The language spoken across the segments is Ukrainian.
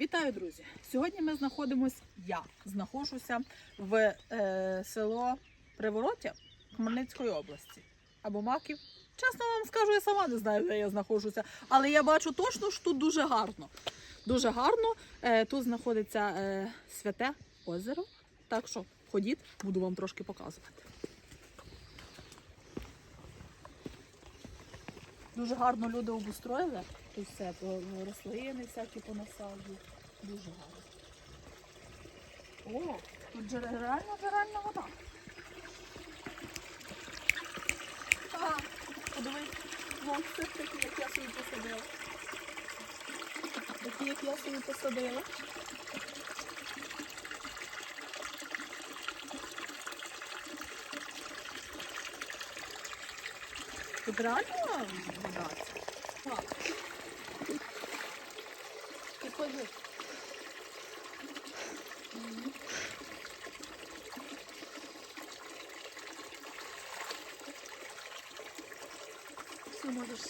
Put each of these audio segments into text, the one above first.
Вітаю, друзі! Сьогодні ми знаходимося, я знаходжуся в е, село Привороття Хмельницької області або Маків. Чесно вам скажу, я сама не знаю, де я знаходжуся, але я бачу точно, що тут дуже гарно. Дуже гарно. Е, тут знаходиться е, святе озеро. Так що ходіть, буду вам трошки показувати. Дуже гарно люди обустроїли. Тут все по- рослини всякі понасаджують. Дуже гарно. О, тут джерельна, реально джерельна вода. Ага, подивись, вон все такі, як я собі посадила. Такі, як я собі посадила. Тут реально вода? Так. Ти ходи. Все можеш.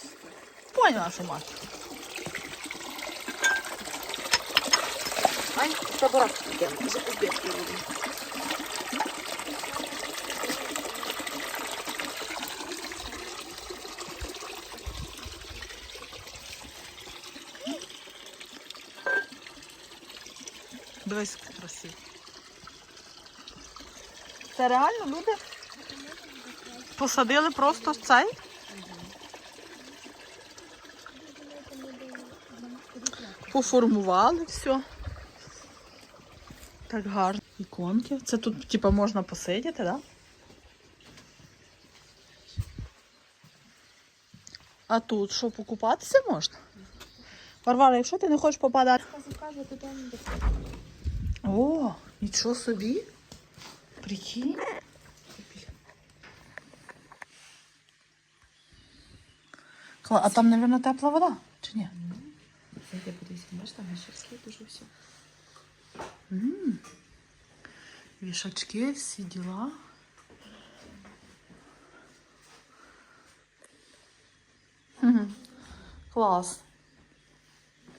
Поняла, що мати. Ань, таборак йдемо, за. Дивись, красиво. Це реально люди посадили просто цей? Поформували все. Так гарно. Іконки. Це тут, типа, можна посидіти, так? Да? А тут що, покупатися можна? Варвара, якщо ти не хочеш попадати. О, нічого собі. Прикинь. Кла- А там, мабуть, тепла вода, чи ні? Зайди, подивися, бачиш, там гащерське дуже все. М. Вішачки, всі діла. Мгм. Клас.